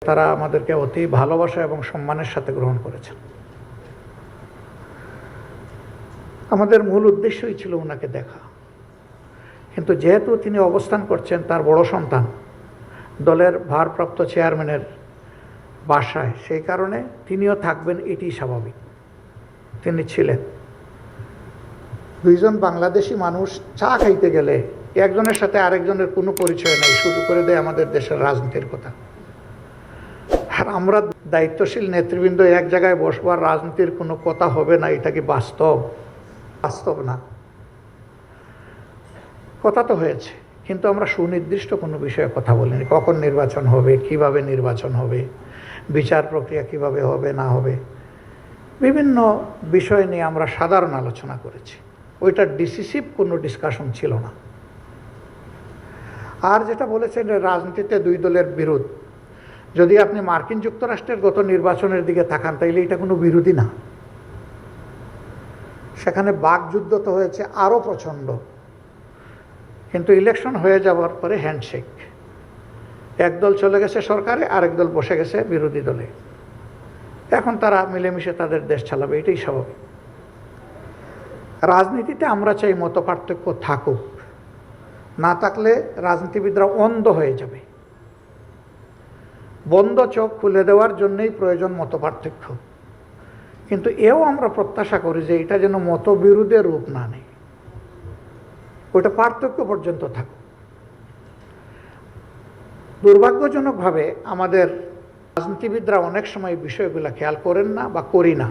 তারা আমাদেরকে অতি ভালোবাসা এবং সম্মানের সাথে গ্রহণ করেছেন। আমাদের মূল উদ্দেশ্যই ছিল ওনাকে দেখা। কিন্তু যেহেতু তিনি অবস্থান করছেন তার বড় সন্তান, দলের ভারপ্রাপ্ত চেয়ারম্যানের বাসায়, সেই কারণে তিনিও থাকবেন এটি স্বাভাবিক। তিনি ছিলেন। দুইজন বাংলাদেশি মানুষ চা খাইতে গেলে একজনের সাথে আরেকজনের কোনো পরিচয় নেই শুরু করে দেয় আমাদের দেশের রাজনীতির কথা। আর আমরা দায়িত্বশীল নেতৃবৃন্দ এক জায়গায় বসবার রাজনীতির কোনো কথা হবে না, এটা কি বাস্তব? বাস্তব না। কথা তো হয়েছে, কিন্তু আমরা সুনির্দিষ্ট কোনো বিষয়ে কথা বলিনি। কখন নির্বাচন হবে, কীভাবে নির্বাচন হবে, বিচার প্রক্রিয়া কীভাবে হবে, না হবে, বিভিন্ন বিষয় নিয়ে আমরা সাধারণ আলোচনা করেছি। ওইটা ডিসিসিভ কোনো ডিসকাশন ছিল না। আর যেটা বলেছেন রাজনীতিতে দুই দলের বিরোধ যদি আপনি মার্কিন যুক্তরাষ্ট্রের গত নির্বাচনের দিকে তাকান, তাইলে এটা কোনো বিরোধী না। সেখানে বাকযুদ্ধ তো হয়েছে আরও প্রচণ্ড। কিন্তু ইলেকশন হয়ে যাওয়ার পরে হ্যান্ডশেক। একদল চলে গেছে সরকারে, আরেক দল বসে গেছে বিরোধী দলে। এখন তারা মিলেমিশে তাদের দেশ চালাবে, এটাই স্বাভাবিক। রাজনীতিতে আমরা চাই মত পার্থক্য থাকুক। না থাকলে রাজনীতিবিদরা অন্ধ হয়ে যাবে। বন্ধ চোখ খুলে দেওয়ার জন্যই প্রয়োজন মত পার্থক্য কিন্তু এও আমরা প্রত্যাশা করি যে এটা যেন মতবিরোধের রূপ না নেয়। ওটা পার্থক্য পর্যন্ত থাকুক দুর্ভাগ্যজনকভাবে আমাদের রাজনীতিবিদরা অনেক সময় বিষয়গুলো খেয়াল করেন না বা করি না।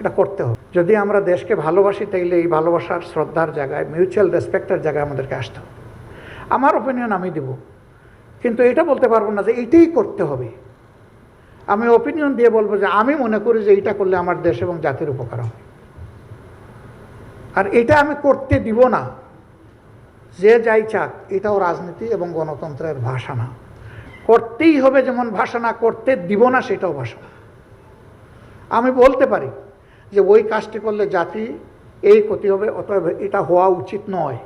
এটা করতে হবে। যদি আমরা দেশকে ভালোবাসি, তাইলে এই ভালোবাসার শ্রদ্ধার জায়গায় মিউচুয়াল রেসপেক্টের জায়গায় আমাদেরকে আসতে হবে। আমার ওপিনিয়ন আমি দিব। কিন্তু এটা বলতে পারব না যে এইটাই করতে হবে। আমি ওপিনিয়ন দিয়ে বলব যে আমি মনে করি যে এইটা করলে আমার দেশ এবং জাতির উপকার হবে। আর এটা আমি করতে দিব না। যে যাই চাক, এটাও রাজনীতি এবং গণতন্ত্রের ভাষা না। করতেই হবে যেমন ভাষা না, করতে দিব না সেটাও ভাষা। আমি বলতে পারি যে ওই কাজটি করলে জাতি এই ক্ষতি হবে, অতএব এটা হওয়া উচিত নয়।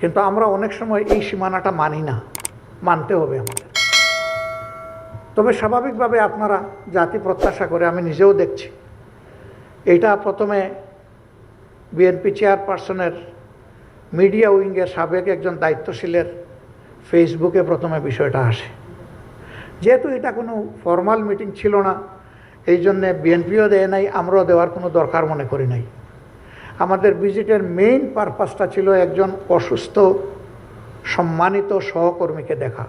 কিন্তু আমরা অনেক সময় এই সীমানাটা মানি না, মানতে হবে আমাদের। তবে স্বাভাবিকভাবে আপনারা জাতি প্রত্যাশা করে আমি নিজেও দেখছি। এটা প্রথমে বিএনপি চেয়ারপারসনের মিডিয়া উইংয়ের সাবেক একজন দায়িত্বশীলের ফেসবুকে প্রথমে বিষয়টা আসে। যেহেতু এটা কোনো ফর্মাল মিটিং ছিল না, এই জন্যে বিএনপিও দেয় নাই, আমরাও দেওয়ার কোনো দরকার মনে করি নাই। আমাদের ভিজিটের মেইন পারপাসটা ছিল একজন অসুস্থ সম্মানিত সহকর্মীকে দেখা।